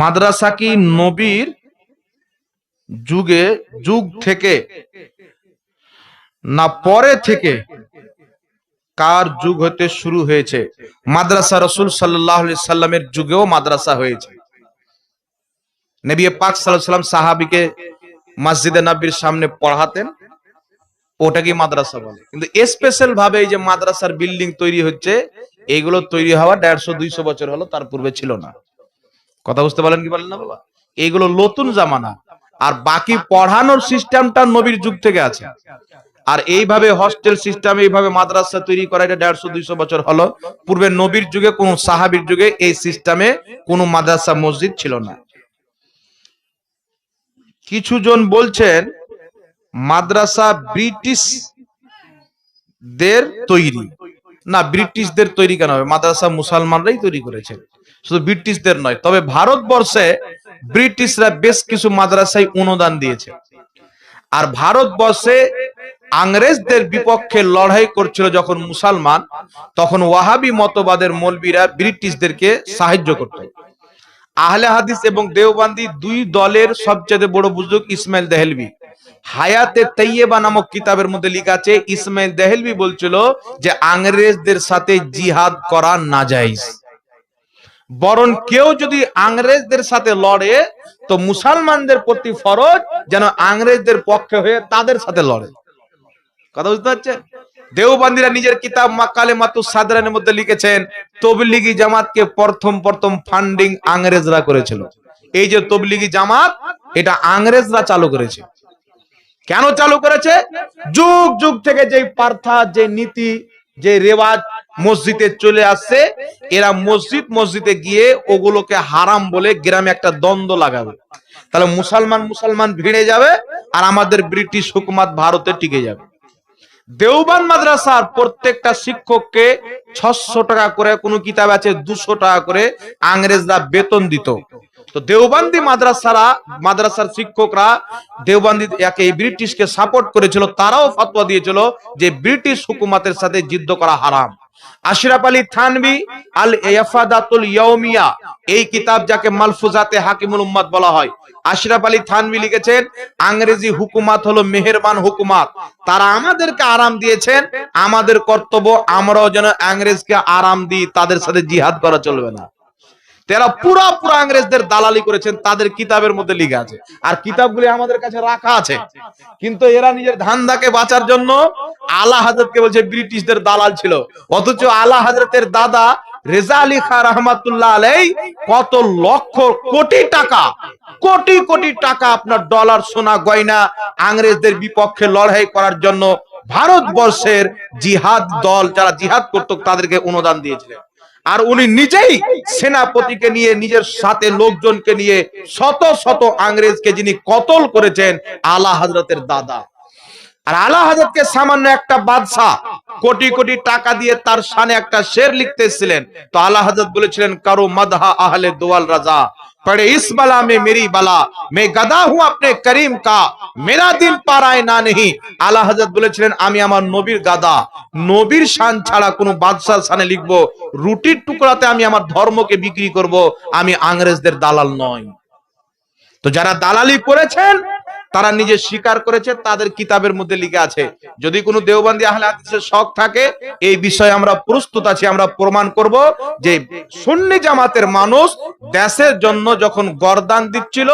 মাদ্রাসা কি নবীর যুগে, যুগ থেকে না পরে থেকে কার যুগ হতে শুরু হয়েছে? মাদ্রাসা রসুল সাল্লাহ সাল্লামের যুগেও মাদ্রাসা হয়েছে। নবী পাক সাল্লাম সাহাবিকে মসজিদে নবীর সামনে পড়াতেন। ওটাকে মাদ্রাসা বলে। কিন্তু স্পেশাল ভাবে এই যে মাদ্রাসার বিল্ডিং তৈরি হচ্ছে, এগুলো তৈরি হওয়া দেড়শো, দুইশো বছর হলো, তার পূর্বে ছিল না। কথা বুঝতে পারলেন কি বলেন না বাবা? এইগুলো নতুন জামানা, আর বাকি পড়ানোর সিস্টেমটা নবীর যুগ থেকে আছে। আর এইভাবে হস্টেল সিস্টেম এইভাবে মাদ্রাসা তৈরি করা, এটা দেড়শো, দুইশো বছর হলো। পূর্বে নবীর যুগে, কোন সাহাবির যুগে এই সিস্টেমে কোনো মাদ্রাসা, মসজিদ ছিল না। কিছু জন বলছেন, মাদ্রাসা ব্রিটিশ দের তৈরি। না, ব্রিটিশদের তৈরি কেন হবে? মাদ্রাসা মুসলমানরাই তৈরি করেছেন শুধু ব্রিটিশদের নয়, তবে ভারতবর্ষে ব্রিটিশরা বেশ কিছু মাদ্রাসায় অনুদান দিয়েছে। আর ভারতবর্ষে আংরেজদের বিপক্ষে লড়াই করছিল যখন মুসলমান, তখন ওয়াহাবি মতবাদের মৌলবীরা ব্রিটিশদেরকে সাহায্য করত। আহলে হাদিস এবং দেওবান্দি দুই দলের সবচেয়ে বড় বুজুর্গ ইসমাইল দেহেলবি। হায়াতে তৈয়বা নামক কিতাবের মধ্যে লেখা আছে, ইসমাইল দেহেলবি বলছিল যে, আংরেজদের সাথে জিহাদ করা না যাইজ বরং কেউ যদি আংরেজদের সাথে লড়ে, তো মুসলমানদের প্রতি ফরজ যেন আংরেজদের পক্ষে হয়ে তাদের সাথে লড়ে। কথা বুঝতে পারছেন? দেওবান্দিরা নিজের কিতাব মাকালে মাতু সাদরানের মধ্যে লিখেছেন, তবলিগি জামাতকে প্রথম প্রথম ফান্ডিং আংরেজরা করেছিল। এই যে তবলিগি জামাত, এটা আংরেজরা চালু করেছে। কেন চালু করেছে? যুগ যুগ থেকে যে পার্থা যে নীতি যে রেওয়াজ মসজিদে চলে আসছে এরা মসজিদ, মসজিদে গিয়ে ওগুলোকে হারাম বলে গ্রামে একটা দ্বন্দ্ব লাগাবে। তাহলে মুসলমান মুসলমান ভিড়ে যাবে আর আমাদের ব্রিটিশ হুকুমাত ভারতে টিকে যাবে। দেওবান মাদ্রাসার প্রত্যেকটা শিক্ষককে ছশো টাকা করে, কোন কিতাব আছে দুশো টাকা করে আংরেজরা বেতন দিত। তো দেওবান্দি মাদ্রাসারা, মাদ্রাসার শিক্ষকরা দেওবান্দি একে ব্রিটিশকে সাপোর্ট করেছিল, তারাও ফতোয়া দিয়েছিল যে ব্রিটিশ হুকুমাতের সাথে যুদ্ধ করা হারাম। আশরাফ আলী থানবি আল ইয়াফাদাতুল ইয়াউমিয়া, এই কিতাব যাকে মালফুজাতে হাকিমুল উম্মাদ বলা হয় আশরাফ আলী থানবি লিখেছেন, আংরেজি হুকুমাত হলো মেহেরবান হুকুমাত। তারা আমাদেরকে আরাম দিয়েছেন, আমাদের কর্তব্য আমরাও যেন আংরেজকে আরাম দিই, তাদের সাথে জিহাদ করা চলবে না। তারা পুরা পুরা আংরেজদের দালালি করেছেন, তাদের কিতাবের মধ্যে লিখে আছে। আর কিতাবগুলি আমাদের কাছে রাখা আছে। কিন্তু এরা নিজের ধান্দাকে বাঁচার জন্য আলা হাজরতকে বলছে, ব্রিটিশদের দালাল ছিল। অথচ আলা হাজরতের দাদা রেজা আলী খা রহমাতুল্লাহ আলাই কত লক্ষ কোটি টাকা, কোটি কোটি টাকা আপনার ডলার সোনা, গয়না আংরেজদের বিপক্ষে লড়াই করার জন্য ভারতবর্ষের জিহাদ দল যারা জিহাদ করত তাদেরকে অনুদান দিয়েছিলেন। আর উনি নিজেই সেনাপতিকে নিয়ে, নিজের সাথে লোকজনকে নিয়ে শত শত আংরেজকে যিনি কতল করেছেন, আলা হজরতের দাদা। আর আলা হজরতকে সামান্য একটা বাদশাহ কোটি কোটি টাকা দিয়ে তার সানে একটা শের লিখতে এসেছিলেন তো আলা হজরত বলেছিলেন কারো মদহা আহলে দোয়াল রাজা पड़े इस बला में मेरी बला मैं गदा हूं अपने करीम का मेरा दिल পারায় না নেই আলা হযরত বলেছিলেন আমি আমার নবীর গাদা নবীর শান ছাড়া কোনো বাদশাহ শানে লিখবো রুটির টুকরাতে আমি আমার ধর্মকে বিক্রি করব আমি আংরেজদের দালাল নই তো যারা দালালি করেছেন তারা নিজে স্বীকার করেছে, তাদের কিতাবের মধ্যে লিখে আছে। যদি কোনো দেওবন্দি আহলে হাদিসের শখ থাকে, এই বিষয়ে আমরা প্রস্তুত আছি, আমরা প্রমাণ করব যে সুন্নি জামাতের মানুষ দেশের জন্য যখন গরদান দিচ্ছিল,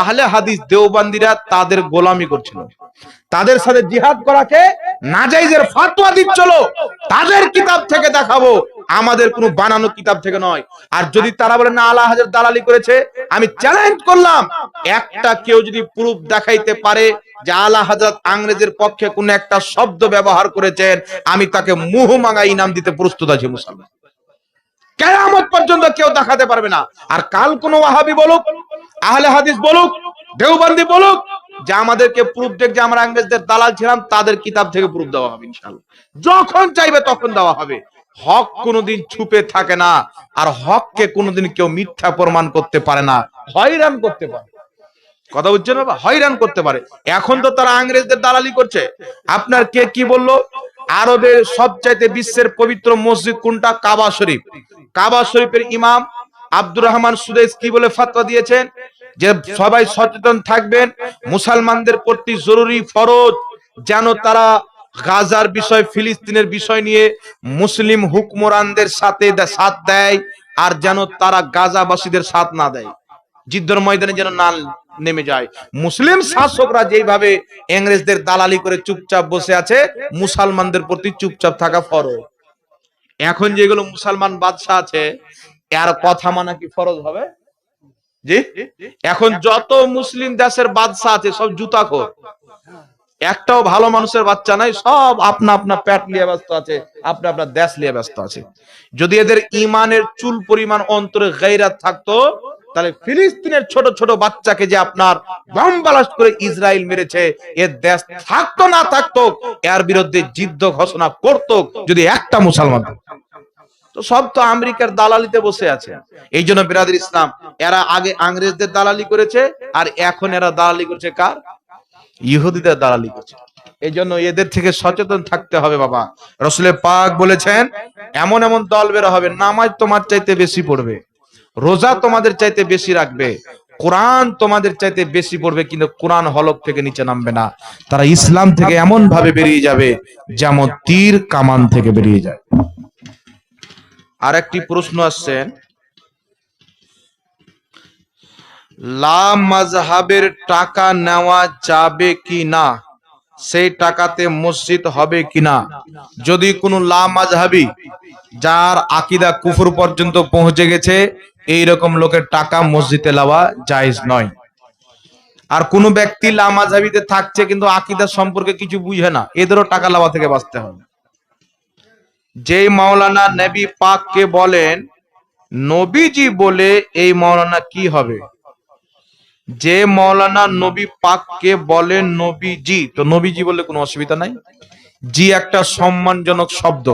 আহলে হাদিস দেওবন্দিরা তাদের গোলামি করছিল। তাদের সাথে জিহাদ করাকে নাজাইজের ফাতোয়া দিচ্ছিল, তাদের কিতাব থেকে দেখাবো, আমাদের কোনো বানানো কিতাব থেকে নয়। আর যদি তারা বলে, না, আল্লাহ হাজার দালালি করেছে, আমি চ্যালেঞ্জ করলাম। একটা কেউ যদি প্রুফ দেখাইতে পারে যে আলা হাজরত আংরেজের পক্ষে কোন একটা শব্দ ব্যবহার করেছেন, আমি তাকে মুহ মাঙ্গা ইনাম দিতে প্রস্তুত আছি মুসলমান। কেয়ামত পর্যন্ত কেউ দেখাতে পারবে না। আর কাল কোন ওয়াহাবি বলুক, আহলে হাদিস বলুক, দেওবন্দি বলুক, যে আমাদেরকে প্রুফ দেখ যে আমরা ইংরেজদের দালাল ছিলাম, তাদের কিতাব থেকে প্রুফ দেওয়া হবে ইনশাআল্লাহ। যখন চাইবে তখন দেওয়া হবে। হক কোনোদিন ছুপে থাকে না, আর হককে কোনোদিন কেউ মিথ্যা প্রমাণ করতে পারে না, হয়রান করতে পারে কথা বুঝছেন বাবা? হয়রান করতে পারে। এখন তো তারা ইংরেজদের দালালি করছে। আপনার কে কি বলল? আরবের সবচাইতে বিশ্বের পবিত্র মসজিদ কোনটা? কাবা শরীফ। কাবা শরীফের ইমাম আব্দুর রহমান সুদেশ কি বলে ফাতোয়া দিয়েছেন? যে সবাই সচেতন থাকবেন, মুসলমানদের প্রতি জরুরি ফরজ যেন তারা গাজার বিষয়, ফিলিস্তিনের বিষয় নিয়ে মুসলিম হুকমরানদের সাথে সাথ দেয় আর যেন তারা গাজাবাসীদের সাথ না দেয়। যুদ্ধের ময়দানে যেন না নেমে যায়। মুসলিম শাসকরা যেভাবে ইংরেজদের দালালি করে চুপচাপ বসে আছে, মুসলমানদের প্রতি চুপচাপ থাকা ফরজ। এখন যেগুলো মুসলমান বাদশাহ আছে, এর কথা মানা কি ফরজ হবে? জি? এখন যত মুসলিম দেশের বাদশাহ আছে, সব জুতা খোর। একটাও ভালো মানুষের বাচ্চা নাই, সব আপনা আপনা প্যাট নিয়ে ব্যস্ত আছে, আপনা আপনার দেশ নিয়ে ব্যস্ত আছে। যদি এদের ইমানের চুল পরিমাণ অন্তরে গাইরাত থাকতো তাহলে ফিলিস্তিনের ছোট ছোট বাচ্চাকে যে আপনার বম ব্লাস্ট করে ইসরায়েল মেরেছে এর দেশ থাকতো না থাকতো, এর বিরুদ্ধে যুদ্ধ ঘোষণা করতো, যদি একটা মুসলমান তো সব তো আমেরিকার দালালিতে বসে আছে। এই জন্য বিরাদের ইসলাম, এরা আগে আংরেজদের দালালি করেছে, আর এখন এরা দালালি করছে কার? ইহুদিদের দালালি করছে। এই জন্য এদের থেকে সচেতন থাকতে হবে বাবা। রসুলের পাক বলেছেন, এমন এমন দল বের হবে, নামাজ তোমার চাইতে বেশি পড়বে। রোজা তোমাদের চাইতে বেশি রাখবে, কোরআন তোমাদের চাইতে বেশি পড়বে, কিন্তু কোরআন হলক থেকে নিচে নামবে না। তারা ইসলাম থেকে এমন ভাবে বেরিয়ে যাবে যেমন তীর কামান থেকে বেরিয়ে যায়। আর একটি প্রশ্ন আসছেন লা মাজহাবের টাকা নেওয়া যাবে কি না? সেই টাকাতে মসজিদ হবে কিনা যদি কোনো লা মাজহাবি যার আকিদা কুফুর পর্যন্ত পৌঁছে গেছে এই রকম লোকের টাকা মসজিদে লাওয়া জায়েজ নয়। আর কোন ব্যক্তি লা মাজহাবিতে থাকছে কিন্তু আকিদা সম্পর্কে কিছু বুঝে না, এদেরও টাকা লাওয়া থেকে বাঁচতে হবে। যে মাওলানা নবী পাককে বলেন, নবীজি বলে এই মাওলানা কি হবে? যে মৌলানা নবী পাককে বলেন নবীজি, তো নবীজি বলে কোনো অসুবিধা নাই। জি একটা সম্মানজনক শব্দ।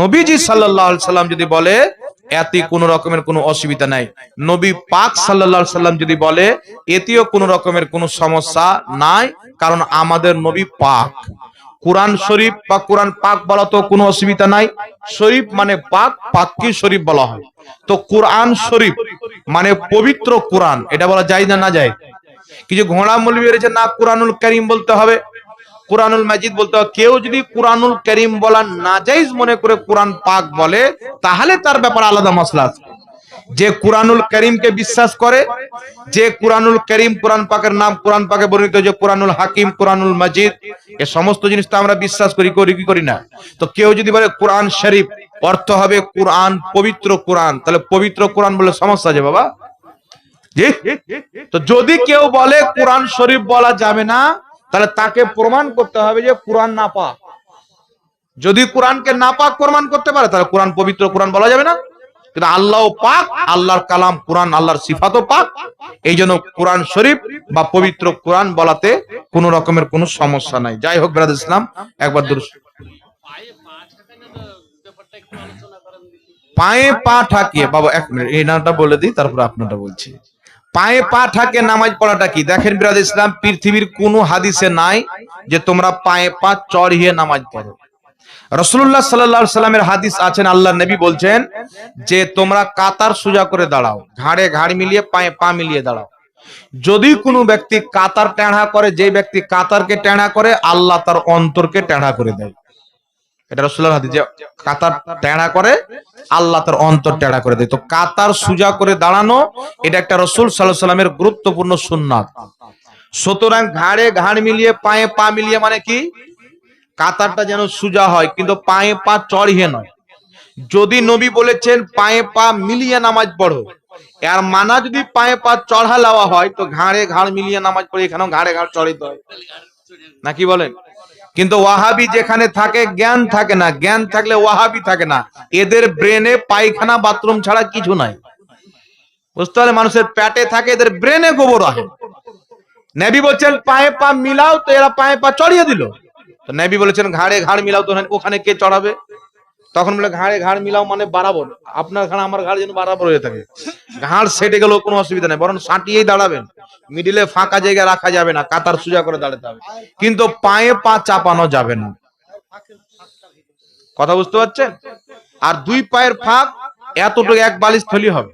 নবীজি আলাইহি সাল্লাম যদি বলে এতে কোনো রকমের কোনো অসুবিধা নাই। নবী পাক সাল্লাল্লাহু সাল্লাম যদি বলে, এতেও কোনো রকমের কোনো সমস্যা নাই, কারণ আমাদের নবী পাক। কোরআন শরীফ বা কোরআন পাক বলা তো কোনো অসুবিধা নাই। শরীফ মানে পাক পাককে শরীফ বলা হয়। তো কোরআন শরীফ মানে পবিত্র কোরআন, এটা বলা যায় না না যায়? কিছু ঘোড়া মৌলবী বেরিয়েছে না, কোরআনুল করিম বলতে হবে। কোরআনুল মাজিদ বলতে কেউ যদি কোরআনুল করিম বলা নাজাইজ মনে করে কোরআন পাক বলে, তাহলে তার ব্যাপার আলাদা মশলা আছে। যে কোরআনুল করিমকে বিশ্বাস করে, যে কোরআনুল করিম কোরআন পাকের নাম কোরআন পাকে বর্ণিত, যে কোরআনুল হাকিম, কোরআনুল মাজিদ, এ সমস্ত জিনিস তো আমরা বিশ্বাস করি করি কি করি না? তো কেউ যদি বলে কোরআন শরীফ, অর্থ হবে কোরআন, পবিত্র কোরআন, তাহলে পবিত্র কোরআন বলে সমস্যা আছে বাবা। তো যদি কেউ বলে কোরআন শরীফ বলা যাবে না তাহলে তাকে প্রমাণ করতে হবে যে কোরআন না পাক যদি কোরআনকে না পাক প্রমাণ করতে পারে, তাহলে কোরআন পবিত্র কোরআন বলা যাবে না। কিন্তু আল্লাহ পাক, আল্লাহর কালাম কোরআন, আল্লাহর সিফাতও পাক। এই জন্য কোরআন শরীফ বা পবিত্র কোরআন বলাতে কোন রকমের কোনো সমস্যা নাই। যাই হোক বেরাদ ইসলাম, একবার দূর পায়ে পা ঠাকিয়ে বাবা, এক মিনিট, এই নামটা বলে দিই, তারপর আপনারটা বলছি। পায়ে পা ঠাকে নামাজ পড়াটা কি? দেখেন বিরাজ ইসলাম, পৃথিবীর কোনো হাদিসে নাই যে তোমরা পায়ে পা চড়িয়ে নামাজ পড়ো। রসুল্লাহ সাল্লা সাল্লামের হাদিস আছেন আল্লাহ নবী বলছেন যে তোমরা কাতার সোজা করে দাঁড়াও, ঘাড়ে ঘাড় মিলিয়ে পায়ে পা মিলিয়ে দাঁড়াও। যদি কোনো ব্যক্তি কাতার টেঁড়া করে যে ব্যক্তি কাতারকে টেঁড়া করে, আল্লাহ তার অন্তরকে টেঁড়া করে দেয়। এটা রসুল্লাহ হাদিস যে কাতার টেढ़া করে, আল্লাহ তার অন্তর টেढ़া করে দেয়। তো কাতার সুজা করে দাঁড়ানো, এটা একটা রসুল সাল্লাহ সাল্লামের গুরুত্বপূর্ণ সুন্নাত। সুতরাং ঘাড়ে ঘাড় মিলিয়ে, পায়ে পা মিলিয়ে মানে কি? কাতারটা যেন সুজা হয়, কিন্তু পায়ে পা চড়িয়ে নয়। যদি নবী বলেছেন, পায়ে পা মিলিয়ে নামাজ পড়ো, এর মানা যদি পায়ে পা চড়া লাওয়া হয়, তো ঘাড়ে ঘাড় মিলিয়ে নামাজ পড়ে, এখানেও ঘাড়ে ঘাড় চড়িতে হয়। নাকি বলেন? কিন্তু ওয়াহাবি যেখানে থাকে, জ্ঞান থাকে না। জ্ঞান থাকলে ওয়াহাবি থাকে না। এদের ব্রেনে পায়খানা, বাথরুম ছাড়া কিছু নাই। বুঝতে পারলে মানুষের প্যাটে থাকে, এদের ব্রেনে গোবর আহে। নেবি বলছেন, পায়ে পা মিলাও তো, এরা পায়ে পা চড়িয়ে দিল। তো নেবি বলেছেন, ঘাড়ে ঘাড় মিলাও তো, ওখানে কে চড়াবে? তখন বলে, ঘাড়ে, ঘাড় মিলাও মানে বাড়াবর আপনার ঘাড়, আমার ঘাড় যেন বাড়াবর হয়ে থাকে। ঘাড় সেটে গেলেও কোনো অসুবিধা নেই, বরং সাঁটিয়েই দাঁড়াবেন। মিডিলে ফাঁকা জায়গায় রাখা যাবে না, কাতার সোজা করে দাঁড়াতে হবে। কিন্তু পায়ে পা চাপানো যাবে না। কথা বুঝতে পারছেন? আর দুই পায়ের ফাঁক, এতটুকু এক বালিশ থলি হবে।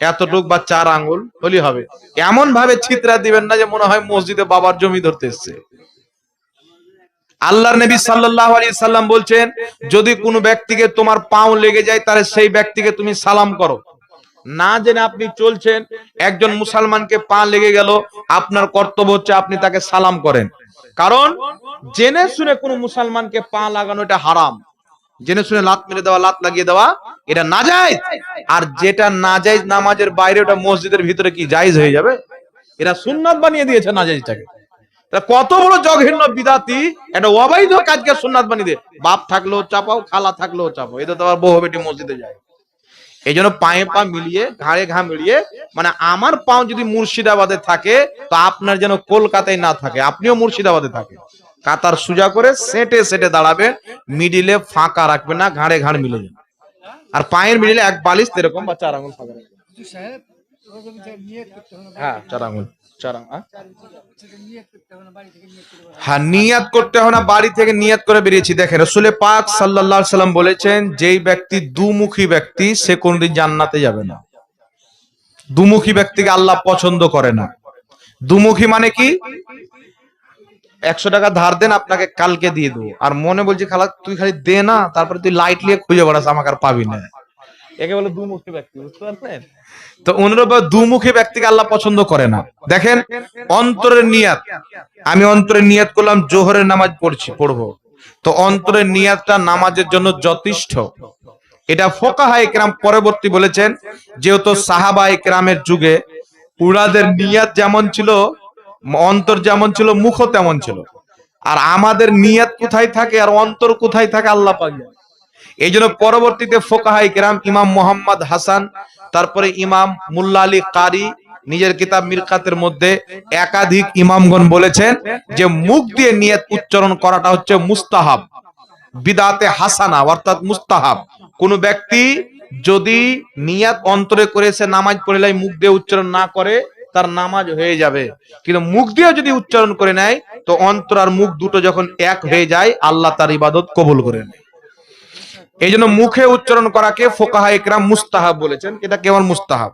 এতটুক বা চার আঙ্গুল হলি হবে। এমন ভাবে ছিত্রা দিবেন না যে মনে হয় মসজিদে বাবার জমি ধরতে এসছে। আল্লাহর নবী সাল্লাল্লাহু আলাইহি সাল্লাম বলছেন, যদি কোনো ব্যক্তিকে তোমার পাও লেগে যায়, তাহলে সেই ব্যক্তিকে তুমি সালাম করো। না জেনে আপনি চলছেন, একজন মুসলমানকে পা লেগে গেল, আপনার কর্তব্য হচ্ছে আপনি তাকে সালাম করেন। কারণ, জেনে শুনে কোনো মুসলমানকে পা লাগানো এটা হারাম। জেনে শুনে লাত মেরে দেওয়া, লাত লাগিয়ে দেওয়া, এটা না যায় আর যেটা না যায় নামাজের বাইরে, ওটা মসজিদের ভিতরে কি জায়েজ হয়ে যাবে? এরা সুন্নাত বানিয়ে দিয়েছে না জায়েজটাকে কত বড় জঘন্য বিদাতি? একটা অবৈধ কাজকে সুন্নাত বানিয়ে বাপ থাকলেও চাপাও, খালা থাকলেও চাপাও। এটা তো আবার বহু বেটি মসজিদে যায়। এই জন্য পায়ে পা মিলিয়ে, ঘাড়ে ঘা মিলিয়ে মানে আমার পাও যদি মুর্শিদাবাদে থাকে, তো আপনার যেন কলকাতায় না থাকে। আপনিও মুর্শিদাবাদে থাকে কাতার সুজা করে সেটে সেটে দাঁড়াবেন, মিডিলে ফাঁকা রাখবে না, ঘাড়ে ঘাড় মিলে যাবে আর পায়ের মিডিলে এক বালিশ, এরকম বা চার আঙুল ফাঁকা রাখবেন। হ্যাঁ চার আঙুল। চার আঙুল হ্যাঁ? সেটা নিয়ত করতে হবে না বাড়ি থেকে নিয়ত করে বসা। হ্যাঁ নিয়াত করতে হবে না বাড়ি থেকে নিয়াত করে বেরিয়েছি। দেখেন রসুলে পাক সাল্লাল্লাহু সাল্লাম বলেছেন যেই ব্যক্তি দুমুখী ব্যক্তি সে কোনদিন জান্নাতে যাবে না। দুমুখী ব্যক্তিকে আল্লাহ পছন্দ করে না। দুমুখী মানে কি? একশো টাকা ধার দেন আপনাকে কালকে দিয়ে দেবো। আর মনে বলছি খালা তুই খালি দে না তারপরে তুই লাইট নিয়ে খুঁজে বেড়াস আমাকে আর পাবি না। একে বলে দুমুখী ব্যক্তি বুঝতে পারলেন তো অনুরূপ দুমুখী ব্যক্তিকে আল্লাহ পছন্দ করে না। দেখেন, অন্তরের নিয়াত। আমি অন্তরের নিয়াত করলাম, জোহরের নামাজ পড়ছি, পড়ব। তো অন্তরের নিয়াতটা নামাজের জন্য যথেষ্ট। এটা ফোকাহা একরাম পরবর্তী বলেছেন, যেহেতু সাহাবা একরামের যুগে উড়াদের নিয়াত যেমন ছিল, অন্তর যেমন ছিল, মুখও তেমন ছিল। আর আমাদের নিয়াত কোথায় থাকে, আর অন্তর কোথায় থাকে, আল্লাহ পাক। এই জন্য পরবর্তীতে ফোকাহাই কেরাম ইমাম মোহাম্মদ হাসান, তারপরে ইমাম মুল্লা আলী কারি নিজের কিতাব মিরকাতের মধ্যে একাধিক ইমামগণ বলেছেন যে মুখ দিয়ে নিয়ত উচ্চারণ করাটা হচ্ছে মুস্তাহাব, বিদাতে হাসানা অর্থাৎ মুস্তাহাব। কোন ব্যক্তি যদি নিয়াত অন্তরে করে সে নামাজ পড়লে মুখ দিয়ে উচ্চারণ না করে, তার নামাজ হয়ে যাবে। কিন্তু মুখ দিয়ে যদি উচ্চারণ করে নেয়, তো অন্তর আর মুখ দুটো যখন এক হয়ে যায়, আল্লাহ তার ইবাদত কবুল করে নেয়। এই জন্য মুখে উচ্চারণ করাকে ফোকাহা একরাম মুস্তাহাব বলেছেন। এটা কেমন মুস্তাহাব।